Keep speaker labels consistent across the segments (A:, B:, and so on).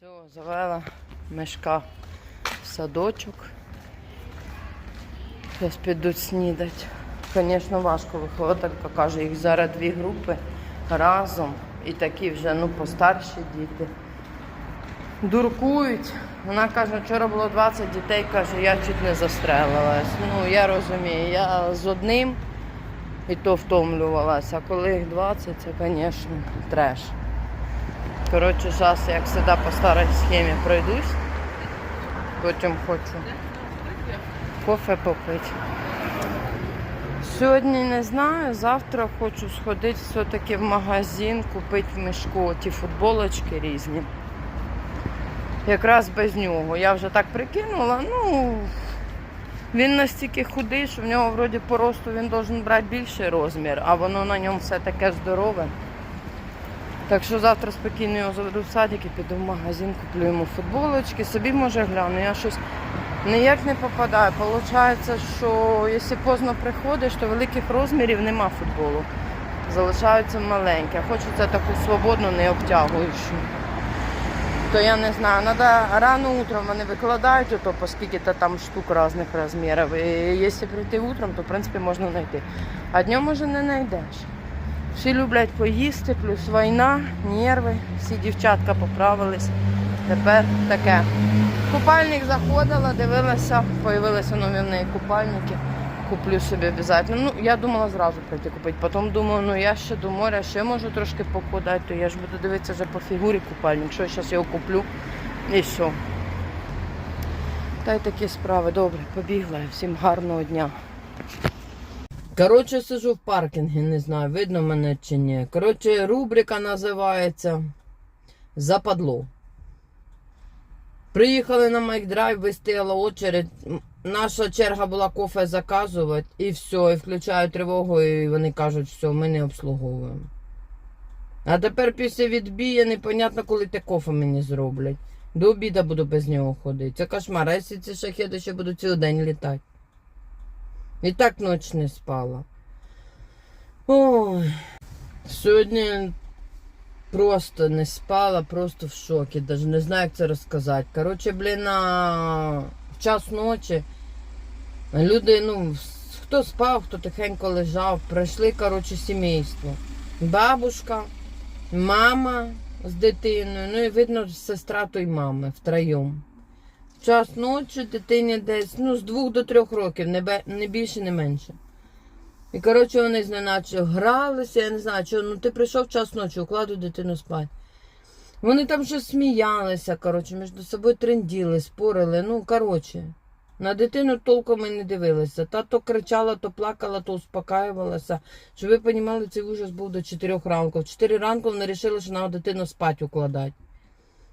A: Все, завела мешка в садочок. Зараз підуть снідати. Звісно, важко вихователька каже, їх зараз дві групи разом. І такі вже ну, постарші діти. Дуркують. Вона каже, вчора було 20 дітей, каже, я чуть не застрелилась. Ну, я розумію, я з одним і то втомлювалася, а коли їх 20, це, звісно, треш. Коротше, зараз, як завжди, по старій схемі пройдусь. Потім хочу кофе попити. Сьогодні не знаю, завтра хочу сходити все-таки в магазин, купити в мішку ті футболочки різні. Якраз без нього. Я вже так прикинула, ну він настільки худий, що в нього вроді по росту він должен брати більший розмір, а воно на ньому все таке здорове. Так що завтра спокійно його заведу в садик і піду в магазин, куплю йому футболочки, собі може гляну. Я щось ніяк не попадаю. Получається, що якщо поздно приходиш, то великих розмірів нема футболу. Залишаються маленькі. Хочеться таку свободну, не обтягуючу. То я не знаю, треба рано утром вони викладають, то там штук різних розмірів. І якщо прийти утром, то в принципі можна знайти. А днем може не знайдеш. Всі люблять поїсти, плюс війна, нерви, всі дівчатка поправились. Тепер таке. Купальник заходила, дивилася, появилися нові в неї купальники. Куплю собі обов'язково. Ну, я думала зразу прийти купити. Потім думаю, ну я ще до моря, ще можу трошки похудати, то я ж буду дивитися вже по фігурі купальник. Що я зараз його куплю і все. Та й такі справи. Добре, побігла. Всім гарного дня. Коротше, сижу в паркінгі, не знаю, видно мене чи ні. Коротше, рубрика називається Западло. Приїхали на Майкдрайв, вистояла очередь. Наша черга була кофе заказувати, і все, і включаю тривогу, і вони кажуть, що ми не обслуговуємо. А тепер після відбія непонятно, коли те кофе мені зроблять. До обіда буду без нього ходити. Це кошмар, а якщо ці шахеди ще будуть цілий день літати. І так ніч не спала. Ой. Сьогодні просто не спала, просто в шокі. Даже не знаю, як це розказати. Коротше, блін, на час ночі люди, ну, хто спав, хто тихенько лежав, прийшли, коротше, сімейство. Бабушка, мама з дитиною, ну і видно, сестра той мами втроєм. Час ночі дитині десь ну, з двох до трьох років, не, не більше, не менше. І коротше вони зненаче гралися, я не знаю, що ну ти прийшов час ночі, укладуй дитину спати. Вони там щось сміялися, коротше, між собою тренділи, спорили. Ну, коротше, на дитину толком і не дивилися. Та то кричала, то плакала, то успокаювалася. Щоб ви розуміли, цей ужас був до 4 ранку. В 4 ранку вони вирішили, що треба дитину спати укладати.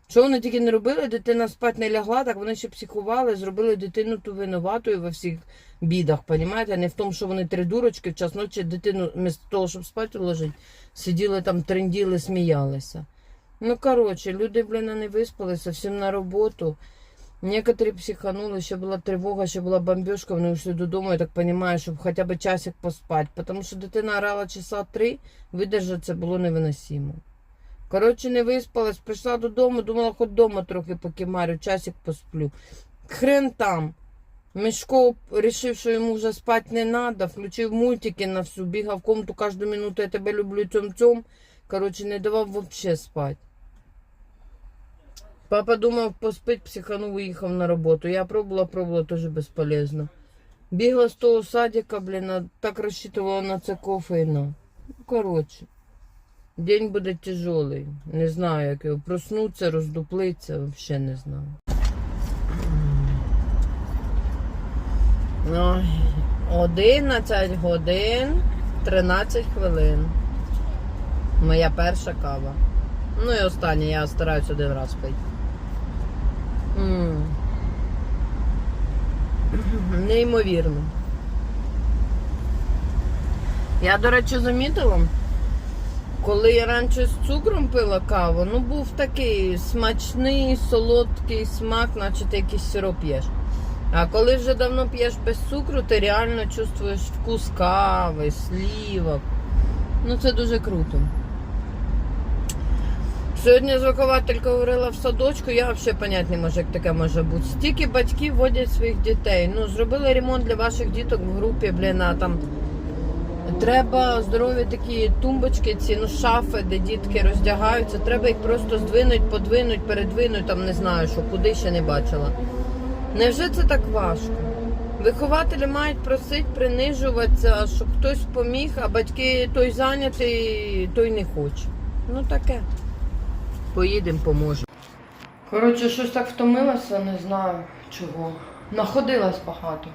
A: Що вони тільки не робили, дитина спати не лягла, так вони ще психували, зробили дитину ту винуватою во всіх бідах, понімаєте? Не в тому, що вони три дурочки в час ночі дитину, вместо того, щоб спати уложити, сиділи там, тренділи, сміялися. Ну, коротше, люди, блін, не виспалися, всім на роботу. Некоторі психанули, ще була тривога, ще була бомбежка, вони йшли додому, я так розумію, щоб хоча б часик поспати. Тому що дитина орала часа три, видержати було невиносимо. Коротше, не виспалась, прийшла додому, думала, хоч вдома трохи покимарю, часик посплю. Хрен там. Мішко вирішив, що йому вже спати не треба, включив мультики на всю, бігав в комнату кожну минуту, я тебе люблю цьом-цьом. Коротше, не давав взагалі спати. Папа думав поспить, психанув, уїхав на роботу. Я пробувала, пробувала, теж безполезно. Бігла з того садика, блін, так розчитувала на це кофе. Ну, коротше. День буде тяжелий. Не знаю, як його проснуться, роздуплиться, взагалі не знаю. Ой, 11 годин 13 хвилин. Моя перша кава. Ну і остання, я стараюсь один раз пити. Неймовірно. Я, до речі, замітила, коли я раніше з цукром пила каву, ну був такий смачний, солодкий смак, наче ти якийсь сироп п'єш. А коли вже давно п'єш без цукру, ти реально чувствуєш вкус кави, слівок. Ну це дуже круто. Сьогодні з говорила в садочку, я взагалі поняти не можу, як таке може бути. Стільки батьків водять своїх дітей. Ну, зробили ремонт для ваших діток в групі, блін, а там треба здорові такі тумбочки, ці ну, шафи, де дітки роздягаються. Треба їх просто здвинуть, подвинуть, передвинуть, там не знаю, що куди ще не бачила. Невже це так важко? Вихователі мають просити принижуватися, щоб хтось поміг, а батьки той зайнятий, той не хоче. Ну таке. Поїдемо, поможемо. Коротше, щось так втомилася, не знаю чого. Находилась багато.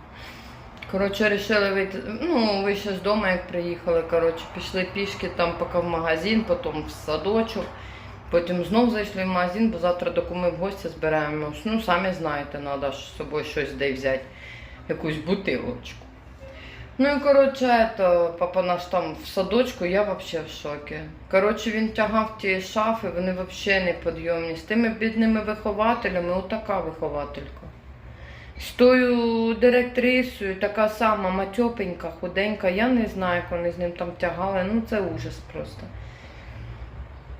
A: Коротше, вирішили вийти. Ну, вийшли з дому, як приїхали. Коротше, пішли пішки там поки в магазин, потім в садочок. Потім знов зайшли в магазин, бо завтра до куми в гості збираємось. Ну, самі знаєте, треба з собою щось де взяти, якусь бутилочку. Ну і коротше, то папа наш там в садочку, я взагалі в шокі. Коротше, він тягав ті шафи, вони взагалі не підйомні. З тими бідними вихователями, отака вихователька. З тою директрисою, така сама матьопенька, худенька. Я не знаю, як вони з ним там тягали. Ну це ужас просто.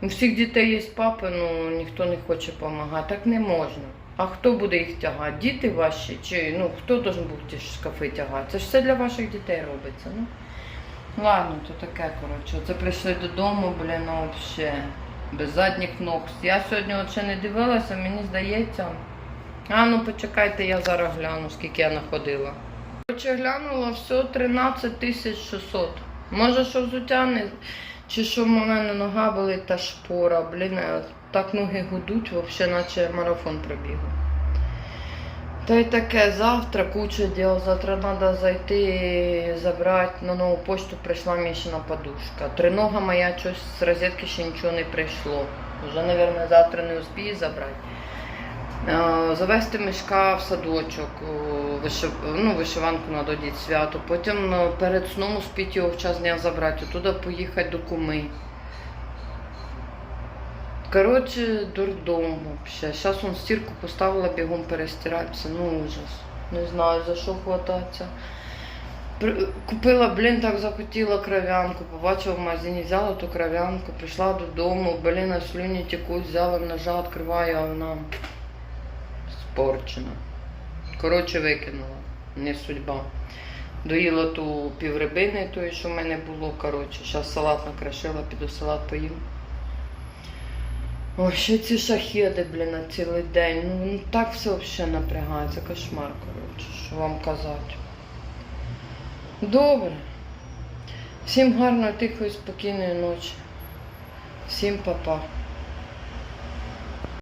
A: У всіх дітей є папи, ну ніхто не хоче допомагати. Так не можна. А хто буде їх тягати? Діти ваші? Чи ну хто должен був ті шкафи тягати? Це ж все для ваших дітей робиться. Ну ладно, то таке, коротше. Оце прийшли додому, блін, ну взагалі. Без задніх ног. Я сьогодні от ще не дивилася, мені здається. А ну почекайте, я зараз гляну, скільки я находила. Коротше, глянула все 13 600. Може, що взуття не. Чи що в мене нога болить та шпора, блін, е, так ноги гудуть, взагалі, наче марафон пробігла. Та й таке, завтра куча діл, завтра треба зайти забрати на нову почту прийшла Мішина подушка. Тринога моя щось з розетки ще нічого не прийшло. Вже, мабуть, завтра не успію забрати. Е, Завести мішка в садочок, ну, вишиванку на свято. Потім е, перед сном успіти його в час дня забрати, туди поїхати до куми. Коротше, дурдом взагалі. Зараз он стірку поставила, бігом перестиратися. Ну ужас. Не знаю за що хвататися. Купила, блін, так захотіла кров'янку, побачила в магазині, взяла ту кров'янку, прийшла додому, блін, а слюні текуть, взяла ножа, відкриваю, а вона спорчена. Коротше, викинула. Не судьба. Доїла ту піврибини, тої, що в мене було. Коротше, зараз салат накришила, піду салат поїм. Ой, ще ці шахеди, блін, на цілий день. Ну, ну так все взагалі напрягає. Це кошмар, коротше, що вам казати. Добре. Всім гарної, тихої, спокійної ночі. Всім па-па.